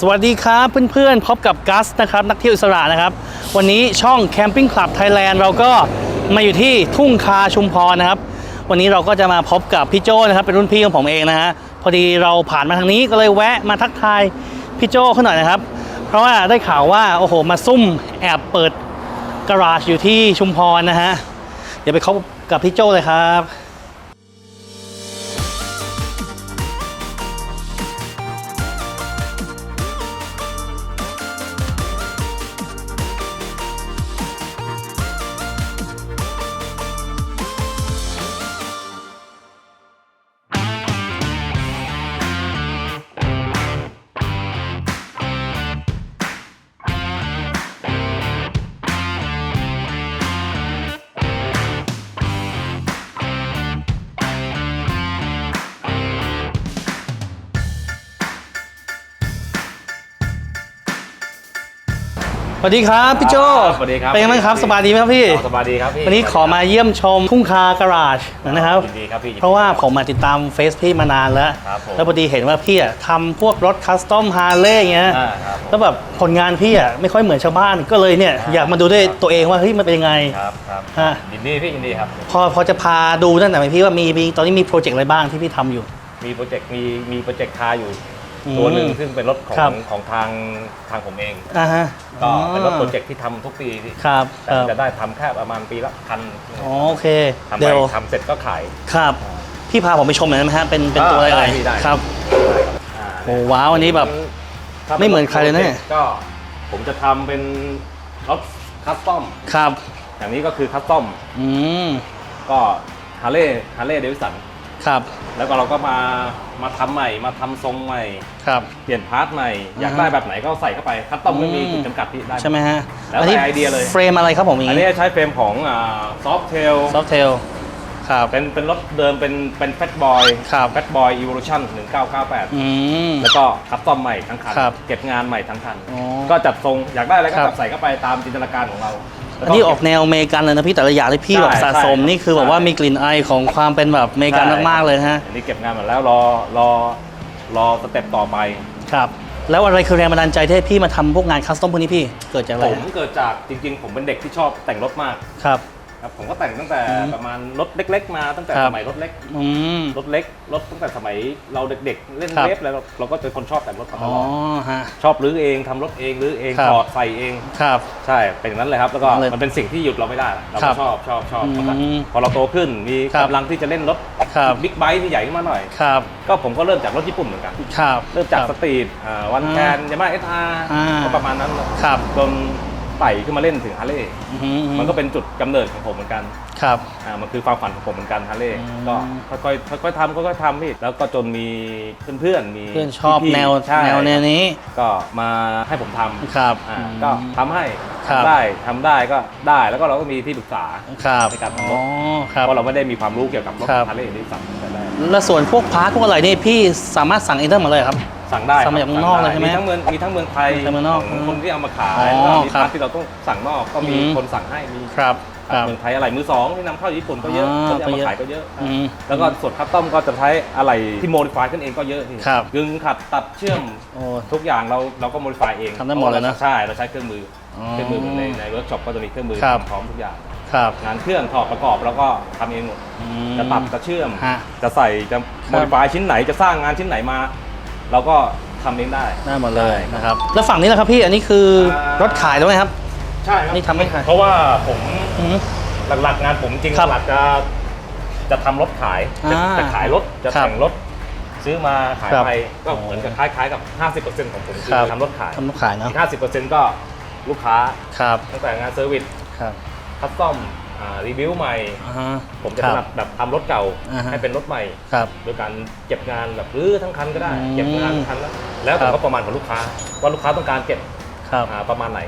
สวัสดีครับเพื่อนๆพบกับกัสนะครับนักเที่ยวอิสระนะครับ วันนี้ช่อง Camping Club Thailand เราก็มาอยู่ที่ทุ่งคาชุมพรนะครับ วันนี้เราก็จะมาพบกับพี่โจนะครับเป็นรุ่นพี่ของผมเองนะฮะพอดีเราผ่านมาทางนี้ก็เลยแวะมาทักทายพี่โจเขาหน่อยนะครับ เพราะว่าได้ข่าวว่าโอ้โหมาซุ่มแอบเปิดการาจอยู่ที่ชุมพรนะฮะเดี๋ยวไปพบกับพี่โจเลยครับ วัสดีครับพี่โจสวัสดีครับเป็นยังไงบ้างครับสบายดีไหมครับพี่อ๋อสบายดีครับพี่วันนี้ขอมาเยี่ยมชมทุ่งคาการาจนะครับยินดีครับพี่เพราะว่าผมมาติดตามเฟซพี่มานานแล้วครับผมแล้วพอดีเห็นว่าพี่อะทำพวกรถคัสตอมฮาร์เลย์อย่างเงี้ยอ่าครับแล้วแบบผลงานพี่อะไม่ค่อยเหมือนชาวบ้านก็เลยเนี่ยอ่าอยากมาดูด้วยตัวเองว่าเฮ้ยมันเป็นยังไงครับครับฮะยินดีพี่ยินดีครับพอพอจะพาดูตั้งแต่ไหนพี่ว่ามีมีตอนนี้มีโปรเจกต์อะไรบ้างที่พี่ทำอยู่ มีโปรเจกต์มีมีโปรเจกต์คาร์อยู่อืม ตัวหนึ่งซึ่งเป็นรถขอครับงของทางทางผมเอง อ่าฮะก็เป็นรถโปรเจกต์ที่ทำทุกปีพี่ครับแต่ครับจะได้ทำแค่ประมาณปีละคันอ๋อโอเคทำไปเดี๋ยวทำเสร็จก็ขายครับ พี่พาผมไปชมหน่อยได้ไหมฮะเป็นเป็นตัวอะไรอ่าเอ่ยได้ได้ ครับอ่าโอ้ว้าวอันนี้แบบ ถ้าไม่เหมือนใครเลยนะเนี่ย ก็ผมจะทำเป็นรถคัสตอมครับ อย่างนี้ก็คือคัสตอมอืมก็ฮาร์เลย์ฮาร์เลย์เดวิสัน ครับ แล้วก็เราก็มามาทำใหม่ มาทำทรงใหม่ ครับ เปลี่ยนพาร์ทใหม่ อยากอ่าฮะได้แบบไหนก็ใส่เข้าไปคัสตอมไม่มีอืม ขีดจำกัดที่ได้ ใช่ไหมฮะแล้วแต่ไอเดียเลย เฟรมอะไรครับผมอย่างอันนี้นี้ใช้เฟรมของซอฟเทลซอฟเทลครับ เป็นเป็นรถเดิมเป็นเป็นแฟตบอยครับ แฟตบอยอีวอลูชั่น1998 อืม แล้วก็คัสตอมใหม่ทั้งคัน ครับเก็บงานใหม่ทั้งคัน อ๋อก็จัดทรงอยากได้อะไรก็ครับ จับใส่เข้าไปตามจินตนาการของเรา อันนี้ออกแนวอเมริกันเลยนะพี่แต่ละอย่างที่พี่ใช่แบบสะสมใช่นี่คือแบบว่ามีกลิ่นไอายของความเป็นแบบอเมริกันมากๆเลยนะฮะอันนี้เก็บงานหมดแล้วรอรอรอสเต็ปต่อไปครับแล้วอะไรคือแรงบันดาลใจที่ให้พี่มาทำพวกงานคัสตอมพวกนี้พี่ เกิดจากอะไรผมเกิดจากจริงๆ ผมเป็นเด็กที่ชอบแต่งรถมากครับ ครับผมก็แต่งตั้งแต่อืมประมาณรถเล็ก ๆ มาตั้งแต่ครับสมัยรถเล็กอืมรถเล็กรถตั้งแต่สมัยเราเด็กๆ เล่นครับเวฟแล้วเราเราก็เป็นคนชอบแต่งรถมาตอ๋อลอดฮะ ชอบรื้อเองทำรถเองรื้อเองครับ ถอดใส่เอง ครับ ใช่เป็นอย่างนั้นเลยครับแล้วก็เลยมันเป็นสิ่งที่หยุดเราไม่ได้เราครัก็บชอบชอบชอบอืมพอเราโตขึ้นมีครับ กำลังที่จะเล่นรถครับบิ๊กไบค์ที่ใหญ่ขึ้นมาหน่อย ครับก็ผมก็เริ่มจากรถญี่ปุ่นเหมือนกัน ครับเริ่มจากคสบ ตรีทวันอ่าแคนยามาเอสอาร์อ่า ก็ประมาณนั้นครับ จน ไต่ขึ้นมาเล่นถึงฮาร์เลย์อือหือมันก็เป็นจุดกำเนิดของผมเหมือนกันครับ อ่ามันคือความฝันของผมเหมือนกันฮาร์เลย์อืมก็ค่อยๆค่อยๆทำค่อยๆทำพี่แล้วก็จนมีเพื่อนๆมีเพื่อนชอบพี่ๆแนวใช่แนวแนวนี้ก็มาให้ผมทำครับอ่าอืมก็ทำให้ครับ ทำได้ทำได้ก็ได้แล้วก็เราก็มีที่ปรึกษา ครับในการทำรถ อ๋อครับ เพราะเราไม่ได้มีความรู้เกี่ยวกับรถครับ ฮาร์เลย์ที่สั่งแต่แรกแล้วส่วนพวกพาร์ทพวกอะไรนี่พี่สามารถสั่งเองได้หมดเลยครับ สั่งได้สั่งมาจากเมืองนอกเลยใช่ไหมมีทั้งเมืองมีทั้งเมืองไทยจากเมืองนอกขคนที่เอามาขายอ๋อแล้วก็มีครับพาร์ทที่เราต้องสั่งนอกก็มีอืมคนสั่งให้มีครับครับเมืองไทยอะไรมือสองที่นำเข้าญี่ปุ่นก็เยอะอ่าคนที่เอาก็เยมาอะขายก็เยอะอืมแล้วก็ส่วนคัสตอมก็จะใช้อะไรที่โมดิฟายขึ้นเองก็เยอะพี่ครับกึ่งขัดตัดเชื่อมโอ้ทุกอย่างเราเราก็โมดิฟายเองทำได้หมดเลยนะใช่เราใช้เครื่องมืออ๋ออเครื่องมือในในเวิร์กช็อปก็จะมีเครื่องมือครับพร้อมทุกอย่างครับงานเครื่องถอดประกอบเราก็ทำเองหมดอืมจะตัดจะเชื่อมฮะจะใส่จะคโมรับดิฟายชิ้นไหนจะสร้างงานชิ้นไหนมา เราก็ทำเองได้ได้หมดเลยนะครับ แล้วฝั่งนี้แหละครับพี่อันนี้คือรถขายแล้วไหมครับ ใช่ครับนี่ทำให้ใครเพราะว่าผมอืม หลักๆงานผมจริงครับหลักๆจะจะทำรถขายจะอ่าจะขายรถจะครับแต่งรถ ซื้อมาขายครับไปก็เหมือนกับคล้ายๆกับ 50%ของผมคืครับอทำรถขายทำรถขายเนาะอีก50%ก็ลูกค้าครับตั้งแต่งานเซอร์วิสครับ คัสตอม รีวิวใหม่ อ่าฮะผมจะคถรับนัดแบบทำรถเก่าอ่าฮะให้เป็นรถใหม่ ครับ โดยการเก็บงานแบบรื้อทั้งคันก็ได้ อืมเก็บงานทั้งคันแล้วแล้วครัแต่บก็ประมาณของลูกค้า ว่าลูกค้าต้องการเก็บครับ อ่าประมาณไหน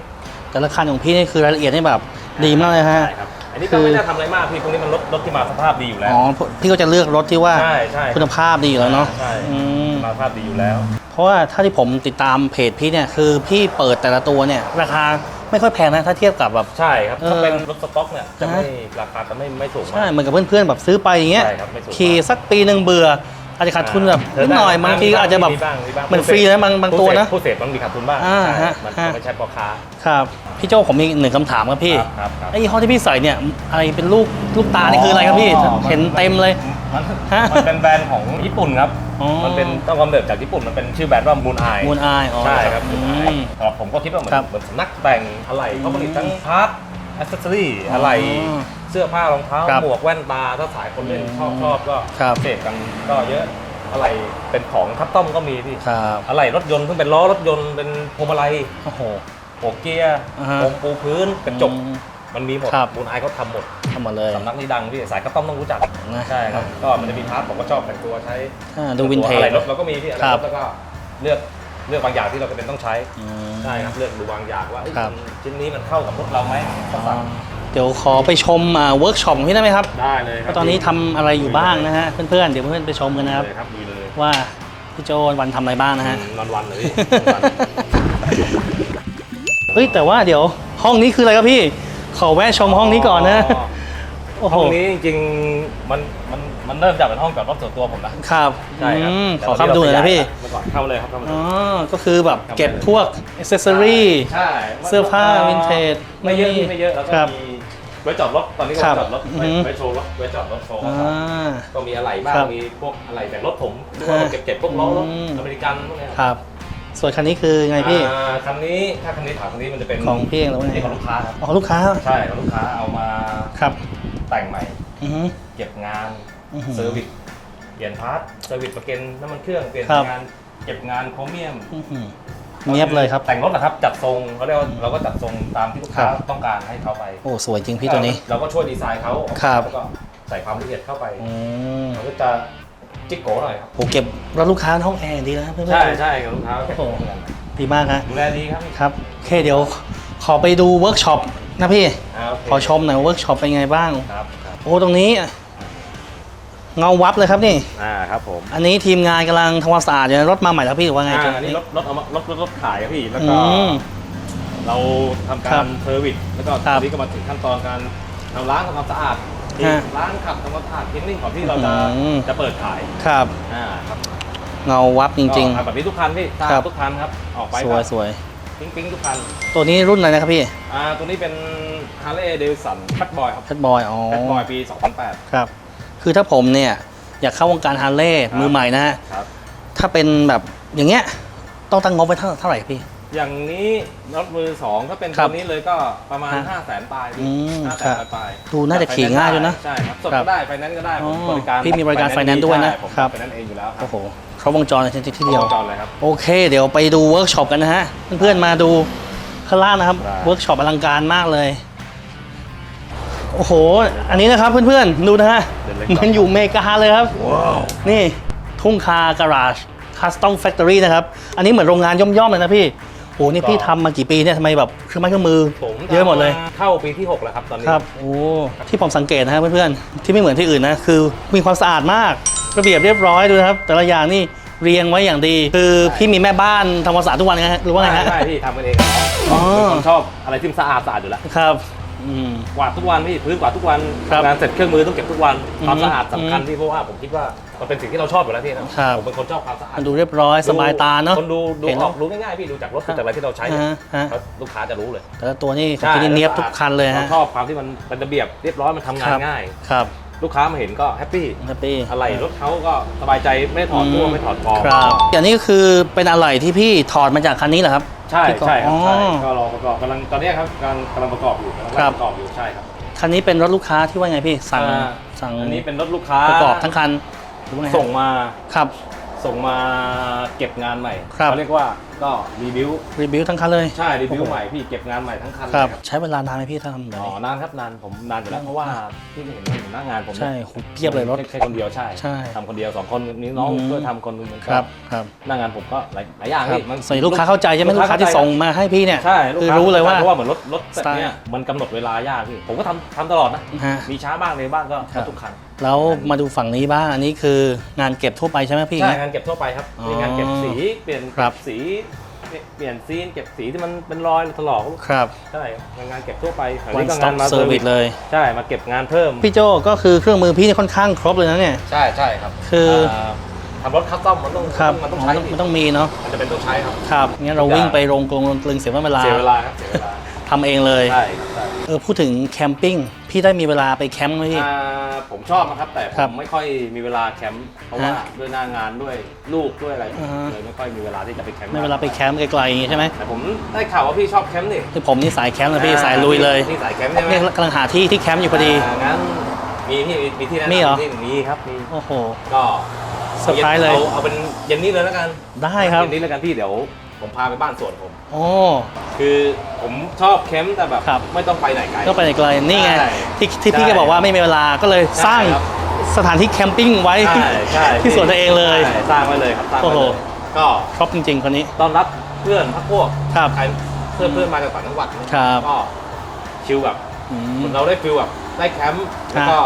แต่ละคันของพี่นี่คือรายละเอียดนี่แบบดีมากเลยฮะ ใช่ครับอันนี้คืก็อไม่ได้ทำอะไรมากพี่พวกนี้มันรถรถที่มาสภาพดีอยู่แล้ว อ๋อพี่ก็จะเลือกรถที่ว่าใช่ใช่คุณภาพดีอยู่แล้วเนาะใช่อืมมาสภาพดีอยู่แล้ว เพราะว่าถ้าที่ผมติดตามเพจพี่เนี่ยคือพี่เปิดแต่ละตัวเนี่ยราคา ไม่ค่อยแพงนะถ้าเทียบกับแบบ ใช่ครับเออถ้าเป็นรถสต็อกเนี่ยจะไม่ฮะราคาจะไม่ไม่สูงใช่มากเหมือนกับเพื่อนๆแบบซื้อไปอย่างเงี้ยใช่ครับไม่สูงมาก ขี่สักปีหนึ่งเบื่อ อาจจะขาดทุนแบบนิดหน่อยบางทีก็อาจจะแบบมีบ้างมีบ้างเหมือนฟรีนะบางบางตัวนะผู้เสพมันมีขาดทุนบ้างอ่าใช่ฮะมันฮะไม่ใช่พ่อค้าครับพี่โจผมมีหนึ่งคำถามครับพี่ครับครับครับไอ้ยี่ห้อที่พี่ใส่เนี่ยอะไรเป็นลูกลูกตานี่คืออะไรครับพี่อ๋อเห็นเต็มเลยมันฮะมันเป็นแบรนด์ของญี่ปุ่นครับอ๋อมันเป็นต้องกำเนิดจากญี่ปุ่นมันเป็นชื่อแบรนด์ว่ามูนไอมูลอายอ๋อใช่ครับอืมูนไอมสำหรับผมก็คิดว่าเหมือนครับเหมือนสำนักแต่งอะไรเขาผลิตทั้งพาร์ท อ c เซสซอรี่อะไรอ๋อเสื้อผ้ารองเท้าครับหมวกแว่นตาถ้าสายคนเล่นชอบชอบก็ครับ เสพกันก็เยอะอะไรเป็นของคัสตอมก็มีพี่ครับอะไรรถยนต์เพิ่งเป็นล้อรถยนต์เป็นพวงมาลัยโอ้โห หัวเกียร์อ่าฮะโคมปูพื้นกระจก อืม มันมีหมดครับมูนไอเขาทำหมดทำหมดเลย สำนักนี้ดังพี่สายคัสตอมต้องรู้จักนะใช่ครับ ก็มันจะมีพาร์ทผมก็ชอบแต่งตัวใช้อ่าดูวินเทอะจไรรถเราก็มีพี่อะไรครัรบ ถแล้วก็เลือก เลือกบางอย่างที่เราจำเป็นต้องใช้อืม ใช่ครับเลือกดูบางอย่างว่าเอ้ยครับมันชิ้นนี้มันเข้ากับรถเราไหมก็อ๋อสั่งเดี๋ยวขอไปชมเวิร์กช็อปของพี่ได้ไหมครับได้เลยครัว่าตอนนี้ทำอะไรอยู่บ้างนะฮะเพื่อนๆเดี๋ยวเพื่อนๆไปชมกันนะครับ เลยครับดีเลยว่าพี่โจวันทำอะไรบ้างนะฮะนอนวันเลยพี่วันเฮ้ยแต่ว่าเดี๋ยวห้องนี้คืออะไรครับพี่ ขอแวะชมห้องนี้ก่อนนะ โอ้โหห้องนี้จริงๆมันมันมันเริ่มจากเป็นห้องจอดรถส่วนตัวผมนะ ครับใช่ครับอืมแต่ขอเข้าไปดูหน่อยนะพี่เมื่อก่อนเข้าเลยครับเข้ามาเลยอ๋อก็คือแบบเก็บพวกอ c เซสซอรี่ ใช่เสื้อผ้าวินเทจไม่เยอะพี่ไม่เยอะแล้วก็ครับ มีไว้จอดรถตอนนี้ก็ครับจอดรถไว้อือฮึ ไว้โชว์รถไว้จอดรถโชว์อ่ครับาก็มีอะไรบ้างครับมีพวกอะไรแต่รถผมหรือครัว่าบเก็บเก็บพวกล้อรถอืม อเมริกันพวกเนี้ยครับ ส่วนคันนี้คือไงพี่ อ่าคันนี้ถ้าคันนี้ถามคันนี้มันจะเป็นของพี่เองหรือว่าไงนี่ของลูกค้าครับอ๋อลูกค้า ใช่ของลูกค้าเอามาครับ แต่งใหม่ อือฮึ เก็บงานอื้อหือเซอร์วิสเปลี่ยนพาร์ทเซอร์วิสประกันน้ำมันเครื่องเปลี่ยนครับ งานเก็บงานโครเมียมอื้อหือเนียบเลยครับ แต่งรถนะครับจัดทรงเขาเรียกว่าเราก็จัดทรงตามที่ลูกค้าครับ ต้องการให้เขาไปโอ้สวยจริงพี่ตัวนี้ เราก็ช่วยดีไซน์เขาครับ แล้วก็ใส่ความละเอียดเข้าไปอืมมันก็จะจิ๊กโก้หน่อยครับ โหเก็บรถลูกค้าในห้องแอร์ดีนะเพื่อนๆ ใช่ใช่กับลูกค้าโอ้โห ดีมากฮะ ดูแลดีครับ ครับโอเคเดี๋ยวขอไปดูเวิร์กช็อป นะพี่อ่าโอเคขอชมหน่อยว่าเวิร์กช็อปเป็นไงบ้าง ครับครับโอ้ตรงนี้เงาวับเลยครับนี่ อ่าครับผมอันนี้ทีมงานกำลังทำความสะอาดอยู่นะรถมาใหม่แล้วพี่หรือว่าไงอ่าจ๊ะอันนี้รถรถเอามารถรถรถขายครับพี่แล้วอืก็มเราทำครัการบเซอร์วิสแล้วก็ครัตบอนนี้ก็มาถึงขั้นตอนการทำล้างทำความสะอาดฮะล้างขับทำความสะอาดคินนิ่งก่อนที่เราจะอืม จะเปิดขายครับ อ่าครับเงาวับจริง ก็ทำแบบนี้ทุกคันพี่ตามครับ ทุกคันครับออกไปๆ สวยสวย ปิ๊งปิ๊งทุกคันตัวนี้รุ่นอะไรนะครับพี่อ่าตัวนี้เป็น Harley Davidson Fat Boy ครับ แคทบอยอ๋อ Fat Boy ปี 2008 ครับ คือถ้าผมเนี่ย อยากเข้าวงการฮาร์เลย์ครับมือใหม่นะฮะ ครับถ้าถ้าเป็นแบบอย่างเงี้ย ต้องตั้งงบไว้เท่าเท่าไหร่พี่ อย่างนี้รถมือสองถ้าเป็นครัตับวนี้เลยก็ประมาณฮะ5 0 0แสนปลายพี่อืมห้าแสครันบปลายดูน่าจะขี่ง่ายด้วยนะใช่ครับสดครับก็ได้ไฟแนนซ์ก็ได้ผมอ๋อบริการพี่มีบริการ finance ด้วยนะใช่ผมครับ ไฟแนนซ์เองอยู่แล้วครับโอ้โหครบวงจรเลยที่ที่เดียวครบวงจรเลยครับ โอเค เดี๋ยวไปดูเวิร์กช็อปกันนะฮะ เพื่อนๆมาดูข้างล่างนะครับได้ เวิร์กช็อปอลังการมากเลย โอ้โห อันนี้นะครับเพื่อนๆดูนะฮะเดินเล่นเหมือนอยู่อเมริกาเลยครับนี่ทุ่งคาการาจคัสตอมแฟคทอรี่นะครับ อันนี้เหมือนโรงงานย่อมๆเลยนะพี่ โอ้นี่พี่ทำมากี่ปีเนี่ยทำไมแบบเครื่องไม้เครื่องมือผมเยอะหมดเลยเข้าปีที่ 6 แล้วครับตอนนี้ครับ โอ้ ที่ผมสังเกตนะครับเพื่อนๆ ที่ไม่เหมือนที่อื่นนะ คือมีความสะอาดมาก ระเบียบเรียบร้อยดูนะครับ แต่ละอย่างนี่เรียงไว้อย่างดี คือพี่มีแม่บ้านทำความสะอาดทุกวันไงฮะหรือว่าไงฮะ ใช่พี่ทำกันเองครับอ๋อ เป็นคนชอบอะไรที่มันสะอาดสะอาดอยู่แล้วครับ อืม กวาดทุกวันพี่พื้นกวาดทุกวันครับทำงานเสร็จเครื่องมือต้องเก็บทุกวันอืมความสะอาดสำคัญอืมที่เพราะว่าผมคิดว่า มันเป็นสิ่งที่เราชอบอยู่แล้วพี่นะครับผมเป็นคนชอบความสะอาดมันดูเรียบร้อยสบายตาเนาะคนดูดูเห็นอแล้วอกรู้ง่ายๆพี่ดูจากรถครับดูจากอะไรที่เราใช้เนี่ยฮะฮะเขาลูกค้าจะรู้เลยแต่ละตัวนี่ของที่นี่เนียบทุกคันเลยเราฮะชอบความที่มันเป็นระเบียบเรียบร้อยมันทำงานครับ ง่าย ครับลูกค้ามาเห็นก็แฮปปี้แฮปปี้อะไรรถเขาก็สบายใจไม่ถอดตัวไม่ถอดกอง ครับอย่างนี้คือเป็นอะไรที่พี่ถอดมาจากคันนี้เหรอครับ ใช่ใช่ครับใช่อ๋อก็รอประกอบกำลังตอนเนี้ยครับกำลังกำลังประกอบอยู่กำลังครับ ประกอบอยู่ใช่ครับ คันนี้เป็นรถลูกค้าที่ว่าไงพี่สั่งอ่า สั่งอันนี้เป็นรถลูกค้าประกอบทั้งคันห รือว่าไงฮะส่งมาครับ ส่งมาเก็บงานใหม่ครับ เขาเรียกว่า ก็รีวิวรีวิวทั้งคันเลยใช่รีวิวโอ้โหใหม่พี่เก็บงานใหม่ทั้งคันครับเลยใช้เวลานานไหมพี่ถ้าทำแบบอ๋อนี้นานครับนานผมนานอยู่แล้วเพราะว่าที่เห็นอยู่หน้างานผมเนี่ยใช่โหเพียบเลยรถแค่แค่คนเดียวใช่ใช่ทำคนเดียวสองคนนี้น้องอืม ช่วยทำคนหนึงมันก็ครับครับหน้างานผมก็หลายหลายอย่างครับพี่มันส่วนใหญ่ลูกค้าเข้าใจใช่ไหมลูกค้าที่เข้ใจส่งมาให้พี่เนี่ย ใช่ลูกคือค้ารู้เลยว่าเพราะว่าเหมือนรถรถแบบเนี้ยสไตล์ มันกำหนดเวลายากพี่ผมก็ทำทำตลอดนะฮะ มีช้าบ้างเลยบ้างก็ครับ ทุกคันแล้วมาดูฝั่งนี้บ้างอันนี้คืองานเก็บทั่วไปใช่ไหมพี่ ใช่งานเก็บทั่วไปครับอ๋อมีงานเก็บสีเปลี่ยนครับ สี เปลี่ยนซีนเก็บสีที่มันเป็นรอยถลอกครับใช่งานเก็บทั่วไปอัน one นี้ก็ stop งานมา service เลย ใช่มาเก็บงานเพิ่มพี่โจก็คือเครื่องมือพี่นี่ค่อนข้างครบเลยนะเนี่ย ใช่ใช่ครับคือาทำรถคัสตอมมันต้องครับมันต้องอ๋อใช้มันต้องมันต้องมีเนาะมันจะเป็นต้องใช้ครับครับงั้นเราวิ่งไปโรงกลงโรงกลึงเสียเวลาเสียเวลาครับเสียเวลาทำเองเลย ใช่ครับใช่เออพูดถึงแคมปิ้ง พี่ได้มีเวลาไปแคมป์ไหมพี่ อ่าผมชอบนะครับแต่ผครับมไม่ค่อยมีเวลาแคมป์เพราะว่าฮะด้วยหน้างานด้วยลูกด้วยอะไรอ่าฮะ เลยไม่ค่อยมีเวลาที่จะไปแคมป์ไม่เวลาไปแคมป์ไกลๆอย่างงี้ใช่ไหมแต่ผมได้ข่าวว่าพี่ชอบแคมป์นี่คือผมนี่สายแคมป์นะพี่สายลุยเลยพี่สายแคมป์ใช่ไหมเนี่ยกำลังหาที่ที่แคมป์อยู่พอดีางั้นมีพี่มีที่แนะนำมีเหรอ ที่มีครับมีโอ้โห ก็เซอร์ไพรส์เลย อาเอาเป็นเย็นนี้เลยแล้วกันได้ครับเย็นนี้แล้วกันพี่เดี๋ยวผมพาไปบ้านสวนผม โอ้ คือ ผมชอบแคมป์แต่แบบครับ ไม่ต้องไปไหนไกลก็ไปไหนไกลนี่ไงใช่ที่ที่พี่ใช่แกบอกว่าไม่มีเวลาก็เลยสร้างใช่ครับ สถานที่แคมปิ้งไว้ใช่ใช่ที่สวนตัวเองเลย ใช่สร้างไว้เลยครับสร้างไว้โอ้โห เลยก็ครบจริงๆคนนี้ ต้อนรับเพื่อนพักพวกครับใครเพื่อนเพื่อนมาจากต่างจังหวัดนะครับ ก็ชิลแบบอืม เหมือนเราได้ฟิลแบบได้แคมป์แล้วก็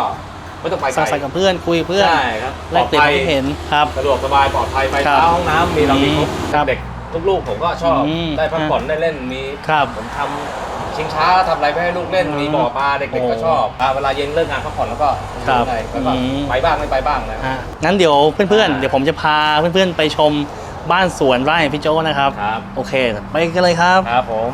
ไม่ต้องไปสร้างไกสรรลค์กับเพื่อนคุยกับเพื่อนใช่ครับแลกเปลี่ยนความคิดเห็นครับ สะดวกสบายปลอดภัยไปครับเข้าห้องน้ำมีเรามีครบครับ เด็ก ลูกๆผมก็ชอบอืมได้พักผ่อนได้เล่นมีครับผมทำชิงช้าทำอะไรไปให้ลูกเล่นอืมมีบ่อปลาเด็กๆก็ชอบอ่าเวลาเย็นเลิกงานพักผ่อนแล้วก็ครับไปแล้วก็อืม ไปบ้างไม่ไปบ้างนะ อะงั้นเดี๋ยวเพื่อนๆ อ่า เดี๋ยวผมจะพาเพื่อนๆ ไปชมบ้านสวนไร่พี่โจ้นะครับ ครับโอเค ไปกันเลยครับ ครับผม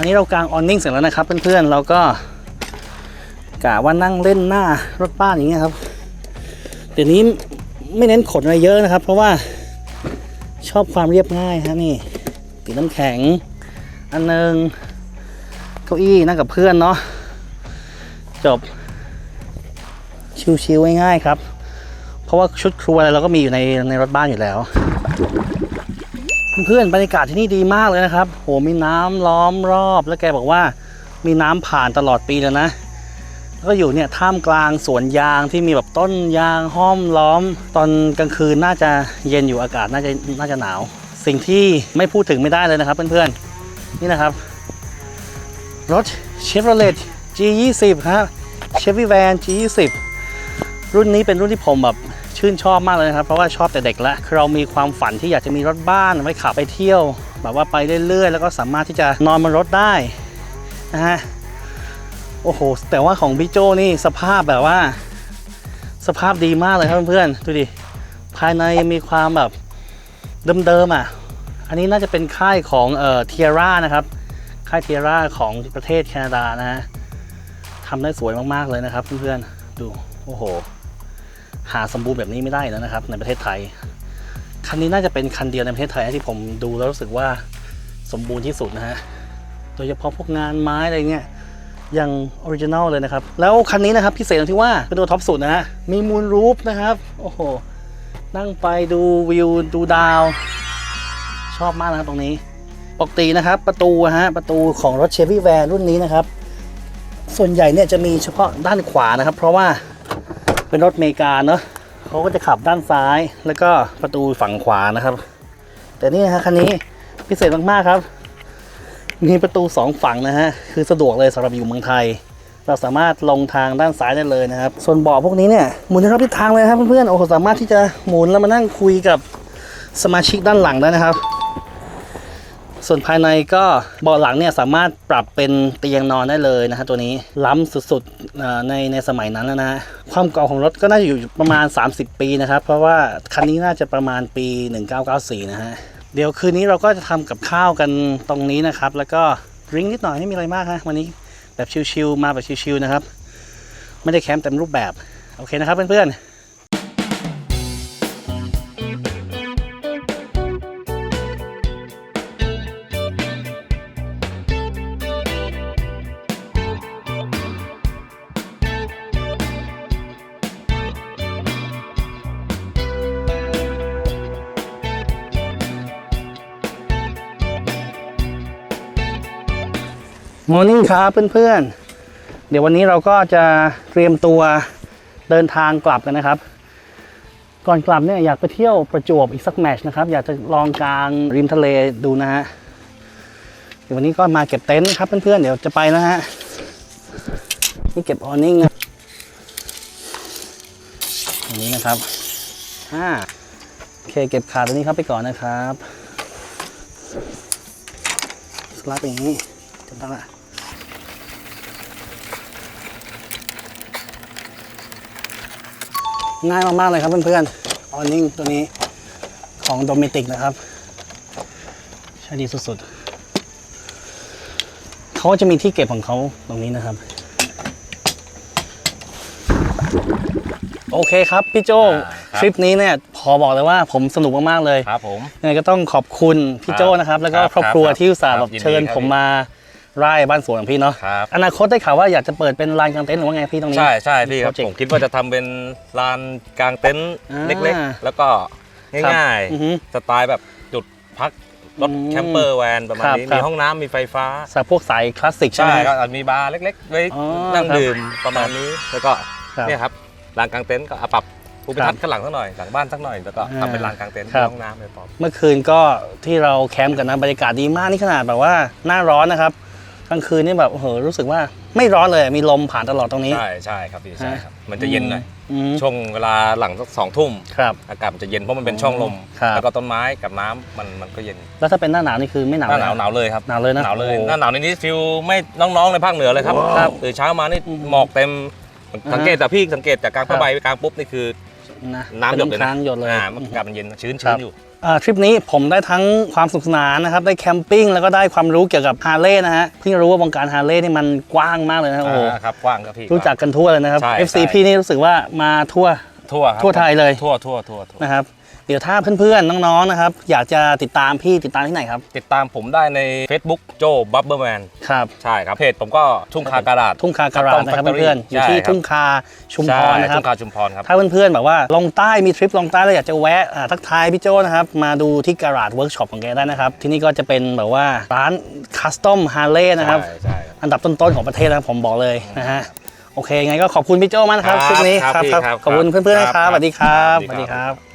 อันนี้เรากางออนนิ่งเสร็จแล้วนะครับเพื่อนๆเราก็กะว่านั่งเล่นหน้ารถบ้านอย่างเงี้ยครับเดี๋ยวนี้ไม่เน้นขนอะไรเยอะนะครับ เพราะว่าชอบความเรียบง่ายฮะนี่ติดน้ำแข็ง อันหนึงเก้าอี้นั่งกับเพื่อนเนาะจบ ชิวๆง่ายๆครับ เพราะว่าชุดครัวอะไรเราก็มีอยู่ในในรถบ้านอยู่แล้ว เพื่อนบรรยากาศที่นี่ดีมากเลยนะครับ โหมีน้ำล้อมรอบ แล้วแกบอกว่ามีน้ำผ่านตลอดปีเลยนะ แล้วก็อยู่เนี่ยท่ามกลางสวนยางที่มีแบบต้นยางห้อมล้อม ตอนกลางคืนน่าจะเย็นอยู่อากาศน่าจะน่าจะหนาว สิ่งที่ไม่พูดถึงไม่ได้เลยนะครับเพื่อนๆ นี่นะครับ รถ Chevrolet G20 ฮะ Chevy Van G20 รุ่นนี้เป็นรุ่นที่ผมแบบ ชื่นชอบมากเลยนะครับ เพราะว่าชอบแต่เด็กแล้วคือเรามีความฝันที่อยากจะมีรถบ้านไว้ขับไปเที่ยว แบบว่าไปเรื่อยๆ แล้วก็สามารถที่จะนอนบนรถได้นะฮะโอ้โห แต่ว่าของพี่โจนี่สภาพแบบว่า สภาพดีมากเลยครับเพื่อนๆดูดิภายในยังมีความแบบเดิมๆอะ อันนี้น่าจะเป็นค่ายของเอ่อเทียร่านะครับ ค่ายเทียร่าของประเทศแคนาดานะฮะทำได้สวยมากๆเลยนะครับเพื่อนๆดูโอ้โห หาสมบูรณ์แบบนี้ไม่ได้แล้วนะครับ ในประเทศไทย คันนี้น่าจะเป็นคันเดียวในประเทศไทยที่ผมดูแล้วรู้สึกว่าสมบูรณ์ที่สุดนะฮะ โดยเฉพาะพวกงานไม้อะไรเงี้ยยังออริจินัลเลยนะครับ แล้วคันนี้นะครับพิเศษตรงที่ว่าเป็นตัวท็อปสุดนะฮะ มีมูนรูฟนะครับ โอ้โห นั่งไปดูวิวดูดาว ชอบมากนะครับตรงนี้ ปกตินะครับประตูฮะประตูของรถเชฟ y ี Van รุ่นนี้นะครับ ส่วนใหญ่เนี่ยจะมีเฉพาะด้านขวานะครับ เพราะว่า เป็นรถอเมริกาเนอะเขาก็จะขับด้านซ้ายแล้วก็ประตูฝั่งขวานะครับ แต่นี่นะฮะคันนี้พิเศษมากๆครับ มีประตูสองฝั่งนะฮะคือสะดวกเลยสำหรับอยู่เมืองไทย เราสามารถลงทางด้านซ้ายได้เลยนะครับ ส่วนเบาะพวกนี้เนี่ยหมุนได้รอบทิศทางเลยนะครับเพื่อนๆโอ้โหสามารถที่จะหมุนแล้วมานั่งคุยกับสมาชิกด้านหลังได้นะครับ ส่วนภายในก็เบาะหลังเนี่ยสามารถปรับเป็นเตียงนอนได้เลยนะฮะตัวนี้ล้ำสุดๆในในสมัยนั้นแล้วนะความเก่าของรถก็น่าจะอยู่ประมาณ 30 ปีนะครับ เพราะว่าคันนี้น่าจะประมาณปี 1994 นะฮะเดี๋ยวคืนนี้เราก็จะทำกับข้าวกันตรงนี้นะครับ แล้วก็ริ้งนิดหน่อยไม่มีอะไรมากฮะวันนี้แบบชิลๆมาแบบชิลๆนะครับ ไม่ได้แคมป์เต็มรูปแบบ โอเคนะครับเพื่อนๆ มอร์นิ่งครับเพื่อนๆ เดี๋ยววันนี้เราก็จะเตรียมตัวเดินทางกลับกันนะครับ ก่อนกลับเนี่ยอยากไปเที่ยวประจวบอีกสักแมชนะครับ อยากจะลองกลางริมทะเลดูนะฮะเดี๋ยววันนี้ก็มาเก็บเต็นท์ครับเพื่อนๆ เดี๋ยวจะไปนะฮะนี่เก็บออนิ่งนะอย่างนี้นะครับอ่าโอเคเก็บขาตัวนี้ครับไปก่อนนะครับสลับอย่างนี้จะตั้งละ ง่ายมาก ๆ เลยครับเพื่อนๆออนิ่งตัวนี้ของโดเมติกนะครับ ใช้ดีสุด ๆ เขาจะมีที่เก็บของเขาตรงนี้นะครับ โอเคครับ พี่โจอ่าครับทริปนี้เนี่ยพอบอกเลยว่าผมสนุกมาก ๆ เลยครับผมยังไงก็ต้องขอบคุณพี่โจนะครับ แล้วก็ครับครอบครัวครับที่อุตส่าห์คแบรับบยินดีเชิญครับผมมา ไร่บ้านสวนของพี่เนาะครับ อนาคตได้ข่าวว่าอยากจะเปิดเป็นลานกลางเต็นท์หรือว่าไงพี่ตรงนี้ ใช่ใช่พี่ครับโปรเจกต์ผมคิดว่าจะทำเป็นลานกลางเต็นท์อ่าเล็กๆ แล้วก็ง่ายอือฮึๆ สไตล์แบบจุดพักรถอืมแคมเปอร์แวนประมาณนี้ ครับ มีห้องน้ำมีไฟฟ้าสายพวกสายคลาสสิกใช่ใช่ไหมก็อาจมีบาร์เล็กๆ ไว้อ๋อนั่งครับ ดื่มประมาณนี้ แล้วก็ครับ เนี่ยครับลานกลางเต็นท์ก็เอาปรับภูมิทัศน์ข้างหลังสักหน่อยหลังบ้านสักหน่อยแล้วก็อ่าทำเป็นลานกลางเต็นท์ครับมีห้องน้ำเลยพร้อม เมื่อคืนก็ที่เราแคมป์กันนะบรรยากาศดีมากนี่ขนาดแบบว่าหน้าร้อนนะครับ กลางคืนนี่แบบโอ้โหรู้สึกว่าไม่ร้อนเลยมีลมผ่านตลอดตรงนี้ ใช่ใช่ครับพี่ใช่ครับมันจะเย็นหน่อยอืมช่วงเวลาหลังสักสองทุ่มครับ อากาศมันจะเย็นเพราะมันเป็นช่องลม ครับ แล้วก็ต้นไม้กับน้ำมันมันก็เย็นแล้วถ้าเป็นหน้าหนาวนี่คือไม่หนาวหน้าหนาวเลยหนาวเลยครับหนาวเลยนะหนาวเลยโอ้โห หน้าหนาวในนี้ฟิลไม่น้องๆในภาคเหนือเลยครับครับตื่นเช้ามานี่อืมหมอกเต็มอ่าสังเกตแต่พี่สังเกตจากกลางครับผ้าใบไปกลางปุ๊บนี่คือ นะน้ำหยดเลยป็นะค้างหยดเลย อ่ามันอากาศมันเย็นชื้นครัชื้บนอยู่อ่า ทริปนี้ผมได้ทั้งความสนุขสนานนะครับ ได้แคมปิ้งแล้วก็ได้ความรู้เกี่ยวกับฮาร์เลย์นะฮะเพิ่งรู้ว่าวงการฮาร์เลย์นี่มันกว้างมากเลยนะโอ้โหอ่าครับกว้างครับพี่รู้จักกันทั่วเลยนะครับใช่ FC ใช่พี่นี่รู้สึกว่ามาทั่วทั่วครับทั่วไทยเลยทั่วทั่วทั่วทั่วนะครับ เดี๋ยวถ้าเพื่อนๆน้องๆนะครับ อยากจะติดตามพี่ติดตามที่ไหนครับ ติดตามผมได้ใน Facebook โจบับเบิลแมนครับ ใช่ครับเพจผมก็ทุ่งคากระดาษทุ่งคาการาดนะครับ Custom เพื่อนๆอยู่ที่ใช่ครับทุ่งคาชุมพรใช่นะครับทุ่งคาชุมพรครับถ้าเพื่อนๆแบบว่าลงใต้มีทริปลงใต้แล้วอยากจะแวะอ่าทักทายพี่โจนะครับมาดูที่การาดเวิร์กช็อปของแกได้นะครับ ที่นี่ก็จะเป็นแบบว่าร้านคัสตอมฮาร์เลย์นะครับใช่ใช่ครับอันดับต้นๆของประเทศนะครับผมบอกเลยนะฮะโอเคไงก็ขอบคุณพี่โจมากนะครับครับทริปนี้ครับพี่ครับ ขอบคุณเพื่อนๆนะครับครับสวัสดีครับสวัสดีสวัสดีคครัรับบ